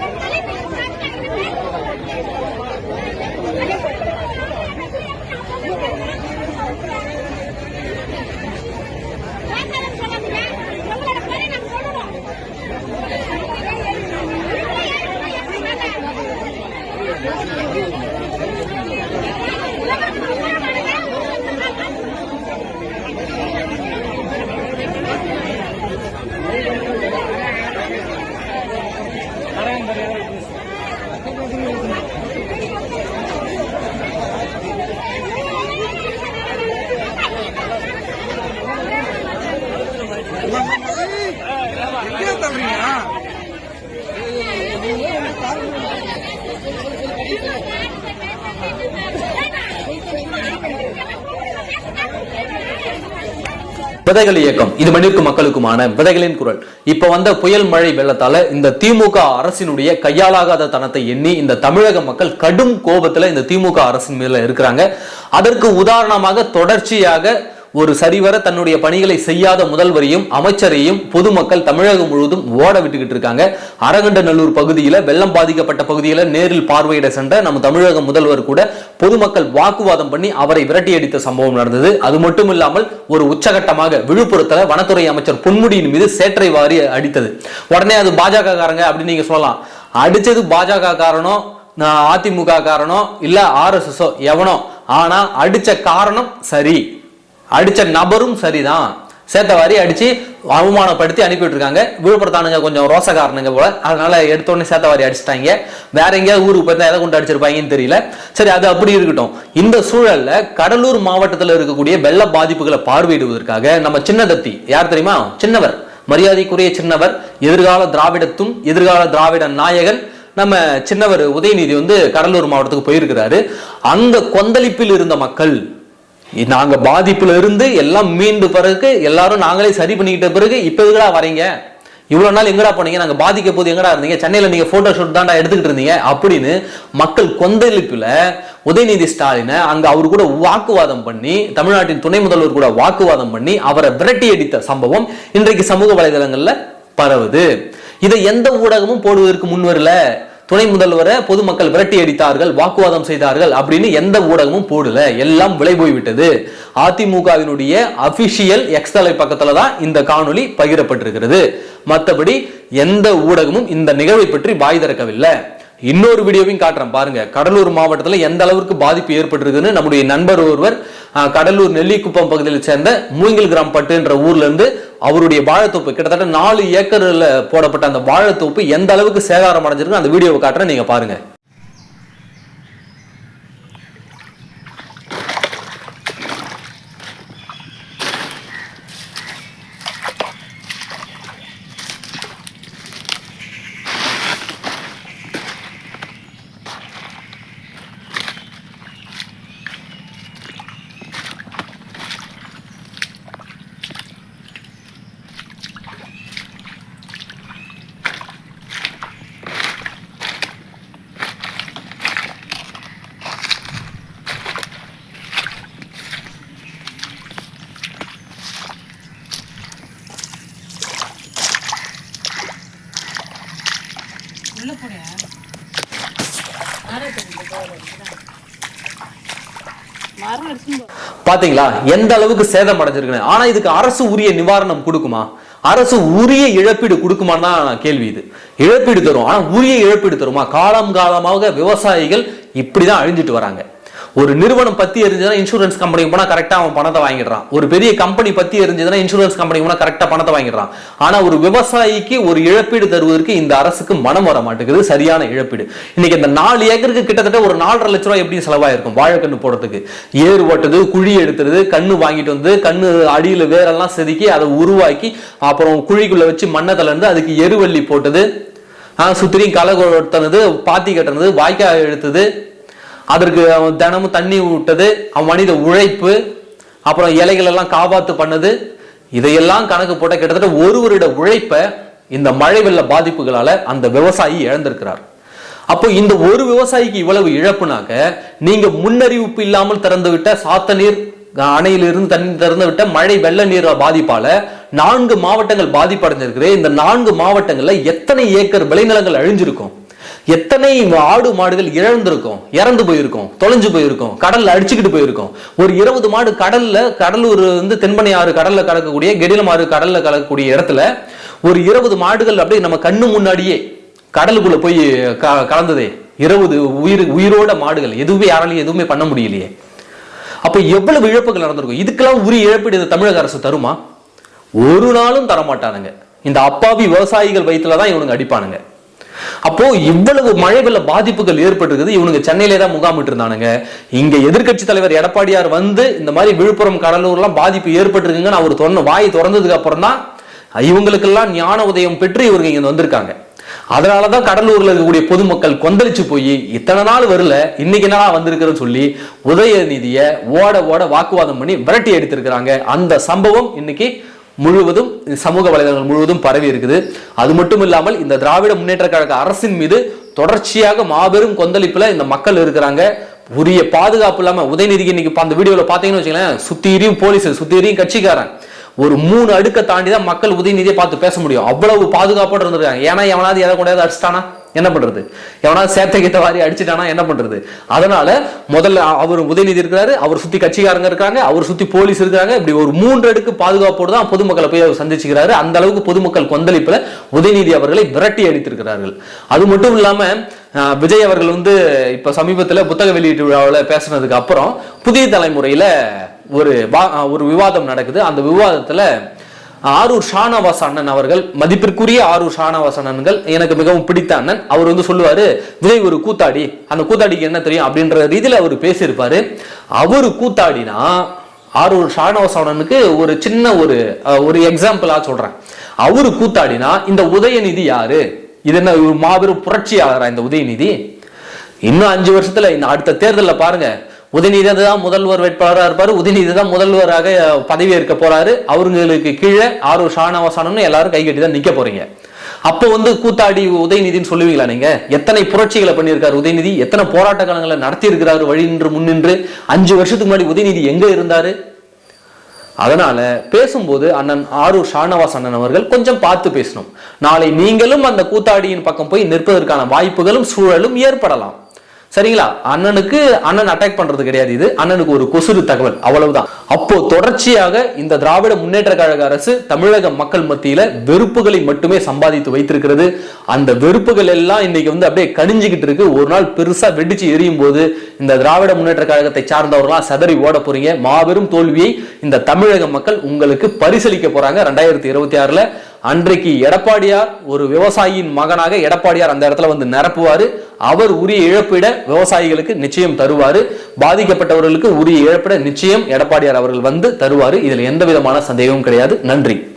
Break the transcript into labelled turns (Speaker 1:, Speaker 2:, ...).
Speaker 1: எங்கே
Speaker 2: விதைகள் இயக்கம். இது மண்ணிற்கு மக்களுக்குமான விதைகளின் குரல். இப்ப வந்த புயல் மழை வெள்ளத்தால இந்த திமுக அரசினுடைய கையாலாகாத தனத்தை எண்ணி இந்த தமிழக மக்கள் கடும் கோபத்துல இந்த திமுக அரசின் மேல இருக்கிறாங்க. அதற்கு உதாரணமாக தொடர்ச்சியாக ஒரு சரிவர தன்னுடைய பணிகளை செய்யாத முதல்வரையும் அமைச்சரையும் பொதுமக்கள் தமிழகம் முழுவதும் ஓட விட்டுக்கிட்டு இருக்காங்க. அரகண்டநல்லூர் பகுதியில் வெள்ளம் பாதிக்கப்பட்ட பகுதியில் நேரில் பார்வையிட சென்ற நம்ம தமிழக முதல்வர் கூட பொதுமக்கள் வாக்குவாதம் பண்ணி அவரை விரட்டி அடித்த சம்பவம் நடந்தது. அது மட்டும் இல்லாமல் ஒரு உச்சகட்டமாக விழுப்புரத்தில் வனத்துறை அமைச்சர் பொன்முடியின் மீது சேற்றை வாரி அடித்தது. உடனே அது பாஜக காரங்க அப்படின்னு நீங்க சொல்லலாம். அடிச்சது பாஜக காரணம் அதிமுக காரணம் இல்ல ஆர்எஸ்எஸ்ஓ எவனோ. ஆனா அடிச்ச காரணம் சரி. அடித்த நபரும் சரிதான். சேத்தவாரி அடித்து அவமானப்படுத்தி அனுப்பிட்டு இருக்காங்க விழுப்புரத்தானுங்க கொஞ்சம் ரோசக்காரனுங்க போல. அதனால எடுத்தோடனே சேத்தவாரி அடிச்சிட்டாங்க. வேற எங்கேயாவது ஊருக்கு போயிருந்தா எதை கொண்டு அடிச்சிருப்பாங்கன்னு தெரியல. சரி அது அப்படி இருக்கட்டும். இந்த சூழல்ல கடலூர் மாவட்டத்தில் இருக்கக்கூடிய வெள்ள பாதிப்புகளை பார்வையிடுவதற்காக நம்ம சின்னதத்தி யார் தெரியுமா? சின்னவர். மரியாதைக்குரிய சின்னவர் எதிர்கால திராவிடத்தும் எதிர்கால திராவிட நாயகன். நம்ம சின்னவர் உதயநிதி வந்து கடலூர் மாவட்டத்துக்கு போயிருக்கிறாரு. அந்த கொந்தளிப்பில் இருந்த மக்கள் நாங்க பாதிப்புல இருந்து எல்லாம் மீண்டு பிறகு எல்லாரும் நாங்களே சரி பண்ணிக்கிட்ட பிறகு இப்ப எதுக்கடா வரீங்க? இவ்வளவு நாள் எங்கடா போனீங்க? நாங்க பாதிக்க போது எங்கடா இருந்தீங்க? சென்னையில நீங்க போட்டோ ஷூட் தான்டா எடுத்துக்கிட்டு இருந்தீங்க? அப்படின்னு மக்கள் கொந்தளிப்புல உதயநிதி ஸ்டாலினை அங்க அவர் கூட வாக்குவாதம் பண்ணி தமிழ்நாட்டின் துணை முதல்வர் கூட வாக்குவாதம் பண்ணி அவரை விரட்டி அடித்த சம்பவம் இன்றைக்கு சமூக வலைதளங்கள்ல பரவுது. இதை எந்த ஊடகமும் போடுவதற்கு முன் வரல. துணை முதல்வரை பொதுமக்கள் விரட்டி அடித்தார்கள் வாக்குவாதம் செய்தார்கள் அப்படின்னு எந்த ஊடகமும் போடல. எல்லாம் விலை போய்விட்டது அதிமுகவினுடைய அபிஷியல் எக்ஸ் தலை பக்கத்துல தான் இந்த காணொலி பகிரப்பட்டிருக்கிறது. மற்றபடி எந்த ஊடகமும் இந்த நிகழ்வை பற்றி வாய் திறக்கவில்லை. இன்னொரு வீடியோவையும் காட்டுறேன். பாருங்க கடலூர் மாவட்டத்தில் எந்த அளவுக்கு பாதிப்பு ஏற்பட்டிருக்குன்னு நம்முடைய நண்பர் ஒருவர் கடலூர் நெல்லிக்குப்பம் பகுதியில் சேர்ந்த மூங்கில் கிராம் பட்டுன்ற ஊர்ல இருந்து அவருடைய வாழைத்தோப்பு கிட்டத்தட்ட நாலு ஏக்கர்ல போடப்பட்ட அந்த வாழைத்தோப்பு எந்த அளவுக்கு சேதாரம் அடைஞ்சிருக்கு அந்த வீடியோவை காட்டுறேன். நீங்க பாருங்க. பாத்தீங்களா? எந்த அளவுக்கு சேதம் அடைஞ்சிருக்குன்னு. ஆனா இதுக்கு அரசு உரிய நிவாரணம் கொடுக்குமா? அரசு உரிய இழப்பீடு கொடுக்குமான்னா கேள்வி இது. இழப்பீடு தரும். ஆனா உரிய இழப்பீடு தருமா? காலம் காலமாக விவசாயிகள் இப்படிதான் அழிஞ்சிட்டு வராங்க. ஒரு நிறுவனம் பத்தி எரிஞ்சதுன்னா இன்சூரன்ஸ் கம்பெனிக்கு போனா கரெக்டா அவன் பணத்தை வாங்கிடுறான். ஒரு பெரிய கம்பெனி பத்தி எரிஞ்சதுன்னா இன்சூரன்ஸ் கம்பெனிக்கு போனா கரெக்டா பணத்தை வாங்கிடுறான். ஆனா ஒரு விவசாயிக்கு ஒரு இழப்பீடு தருவதற்கு இந்த அரசுக்கு மனம் வர மாட்டேங்குது. சரியான இழப்பீடு. இன்னைக்கு இந்த நாலு ஏக்கருக்கு கிட்டத்தட்ட ஒரு நாலரை லட்ச ரூபாய் எப்படி செலவாயிருக்கும். வாழைக்கண்ணு போடுறதுக்கு. ஏறு ஓட்டுறது குழி எடுத்துறது கண்ணு வாங்கிட்டு வந்து கண்ணு அடியில வேரெல்லாம் செதுக்கி அதை உருவாக்கி அப்புறம் குழிக்குள்ள வச்சு மண்ணை இருந்து அதுக்கு எருவள்ளி போட்டது சுத்திரியும் களை கொடுத்தனது பாத்தி கட்டுறது வாய்க்கால் எடுத்தது அதற்கு அவன் தினமும் தண்ணி விட்டது அவன் மனித உழைப்பு அப்புறம் இலைகள் எல்லாம் காப்பாத்து பண்ணது. இதையெல்லாம் கணக்கு போட்ட கிட்டத்தட்ட ஒரு உழைப்பை உழைப்ப இந்த மழை வெள்ள பாதிப்புகளால அந்த விவசாயி இழந்திருக்கிறார். அப்போ இந்த ஒரு விவசாயிக்கு இவ்வளவு இழப்புனாக்க நீங்க முன்னறிவிப்பு இல்லாமல் திறந்து விட்ட சாத்த நீர் அணையிலிருந்து தண்ணி திறந்து விட்ட மழை வெள்ள நீர் பாதிப்பால நான்கு மாவட்டங்கள் பாதிப்படைஞ்சிருக்கிறேன் இந்த நான்கு மாவட்டங்கள்ல எத்தனை ஏக்கர் விளைநிலங்கள் அழிஞ்சிருக்கும்? எத்தனை ஆடு மாடுகள் இழந்திருக்கும் இறந்து போயிருக்கும் தொலைஞ்சு போயிருக்கும் கடல்ல அடிச்சுக்கிட்டு போயிருக்கும். ஒரு இருபது மாடு கடல்ல கடலூர் வந்து தென்பனை ஆறு கடல்ல கலக்கக்கூடிய கெடிலம் ஆறு கடல்ல கலக்கக்கூடிய இடத்துல ஒரு இருபது மாடுகள் அப்படியே நம்ம கண்ணு முன்னாடியே கடலுக்குள்ள போய் க- கலந்ததே. இருபது உயிர் உயிரோட மாடுகள். எதுவுமே யாராலையும் எதுவுமே பண்ண முடியலையே. அப்ப எவ்வளவு இழப்புகள் நடந்திருக்கும்? இதுக்கெல்லாம் உரிய இழப்பீடு இந்த தமிழக அரசு தருமா? ஒரு நாளும் தரமாட்டானுங்க. இந்த அப்பாவி விவசாயிகள் வயிற்றுல தான் இவனுங்க அடிப்பானுங்க. அப்போ இவ்வளவு மழை வெள்ள பாதிப்புகள் ஏற்பட்டிருக்குது. இவனுங்க சென்னையிலே தான் முகாமிட்டு இருந்தானுங்க இங்க எதிர்கட்சி தலைவர் எடப்பாடியார் வந்து இந்த மாதிரி விழுப்புரம் கடலூர்லாம் பாதிப்பு ஏற்பட்டிருக்குங்கன்னு அவர் தொன்ன வாய் திறந்ததுக்கு அப்புறம் தான் இவங்களுக்கெல்லாம் ஞான உதயம் பெற்று இவங்க இங்க வந்திருக்காங்க. அதனாலதான் கடலூர்ல இருக்கக்கூடிய பொதுமக்கள் கொந்தளிச்சு போய் இத்தனை நாள் வரல இன்னைக்கு என்னடா வந்திருக்கிறன்னு சொல்லி உதயநிதியை ஓட ஓட வாக்குவாதம் பண்ணி விரட்டி எடுத்திருக்கிறாங்க அந்த சம்பவம் இன்னைக்கு முழுவதும் சமூக வலைதளங்கள் முழுவதும் பரவி இருக்குது. அது மட்டும் இல்லாமல் இந்த திராவிட முன்னேற்ற கழக அரசின் மீது தொடர்ச்சியாக மாபெரும் கொந்தளிப்பில் இந்த மக்கள் இருக்கிறாங்க. உரிய பாதுகாப்பு இல்லாமல் உதயநிதிக்கு இன்னைக்கு அந்த வீடியோவில் பார்த்தீங்கன்னு வச்சுங்களேன் சுத்தீரியும் போலீஸ் சுத்தீரியும் கட்சிக்காரன். ஒரு மூணு அடுக்க தாண்டி தான் மக்கள் உதயநிதியை பார்த்து பேச முடியும். அவ்வளவு பாதுகாப்போடு இருந்திருக்காங்க. ஏன்னா எவனாவது எதை கொண்டாந்து அடிச்சிட்டானா? என்ன பண்றது? எவனாவது சேத்தை கிட்ட வாரி அடிச்சுட்டானா என்ன பண்றது? அதனால முதல்ல அவர் உதயநிதி இருக்கிறாரு அவர் சுத்தி கட்சிக்காரங்க இருக்காங்க அவர் சுத்தி போலீஸ் இருக்காங்க இப்படி ஒரு மூன்று அடுக்கு பாதுகாப்போடு தான் பொதுமக்களை போய் அவர் சந்திச்சுக்கிறாரு. அந்த அளவுக்கு பொதுமக்கள் கொந்தளிப்புல உதயநிதி அவர்களை விரட்டி அடித்திருக்கிறார்கள். அது மட்டும் இல்லாம விஜய் அவர்கள் வந்து இப்ப சமீபத்துல புத்தக வெளியீட்டு விழாவில் பேசுனதுக்கு அப்புறம் புதிய தலைமுறையில ஒரு ஒரு விவாதம் நடக்குது. அந்த விவாதத்துல ஆரூர் ஷானவாஸ் அண்ணன் அவர்கள் மதிப்பிற்குரிய ஆரூர் ஷானவாஸ் அண்ணன்கள் எனக்கு மிகவும் பிடித்த அண்ணன். அவர் வந்து சொல்லுவாரு விஜய் ஒரு கூத்தாடி. அந்த கூத்தாடிக்கு என்ன தெரியும்? அப்படின்ற ரீதியில் அவர் பேசியிருப்பாரு. அவர் கூத்தாடினா ஆரூர் ஷானவாஸ் அண்ணனுக்கு ஒரு சின்ன ஒரு ஒரு எக்ஸாம்பிளா சொல்றேன். அவர் கூத்தாடினா இந்த உதயநிதி யாரு? இது என்ன மாபெரும் புரட்சியாளரா இந்த உதயநிதி? இன்னும் அஞ்சு வருஷத்துல இந்த அடுத்த தேர்தலில் பாருங்க உதயநிதி தான் முதல்வர் வேட்பாளராக இருப்பார். உதயநிதி தான் முதல்வராக பதவி ஏற்க போறாரு. அவங்களுக்கு கீழே ஆறு ஷானவாசானு எல்லாரும் கை கட்டி தான் நிக்க போறீங்க. அப்போ வந்து கூத்தாடி உதயநிதின்னு சொல்லுவீங்களா நீங்க? எத்தனை புரட்சிகளை பண்ணியிருக்காரு உதயநிதி? எத்தனை போராட்ட காலங்களை நடத்தி இருக்கிறாரு வழி நின்று முன்னின்று? அஞ்சு வருஷத்துக்கு முன்னாடி உதயநிதி எங்க இருந்தாரு? அதனால பேசும்போது அண்ணன் ஆரூர் ஷானவாஸ் அண்ணன் அவர்கள் கொஞ்சம் பார்த்து பேசணும். நாளை நீங்களும் அந்த கூத்தாடியின் பக்கம் போய் நிற்பதற்கான வாய்ப்புகளும் சூழலும் ஏற்படலாம். சரிங்களா? அண்ணனுக்கு அண்ணன் அட்டாக் பண்றது கிடையாது இது. அண்ணனுக்கு ஒரு கொசுறு தகவல். அவ்வளவுதான். அப்போ தொடர்ச்சியாக இந்த திராவிட முன்னேற்ற கழக அரசு தமிழக மக்கள் மத்தியில வெறுப்புகளை மட்டுமே சம்பாதித்து வைத்திருக்கிறது. அந்த வெறுப்புகள் எல்லாம் இன்னைக்கு வந்து அப்படியே கணிஞ்சுக்கிட்டு இருக்கு. ஒரு நாள் பெருசா வெடிச்சு எரியும் போது இந்த திராவிட முன்னேற்ற கழகத்தை சார்ந்தவர்களாம் சதறி ஓட போறீங்க. மாபெரும் தோல்வியை இந்த தமிழக மக்கள் உங்களுக்கு பரிசளிக்க போறாங்க. ரெண்டாயிரத்தி இருபத்தி ஆறுல அன்றைக்கு எடப்பாடியார் ஒரு விவசாயியின் மகனாக எடப்பாடியார் அந்த இடத்துல வந்து நிரப்புவாரு. அவர் உரிய இழப்பீட விவசாயிகளுக்கு நிச்சயம் தருவார். பாதிக்கப்பட்டவர்களுக்கு உரிய இழப்பீட நிச்சயம் எடப்பாடியார் அவர்கள் வந்து தருவார். இதுல எந்த விதமான சந்தேகமும் கிடையாது. நன்றி.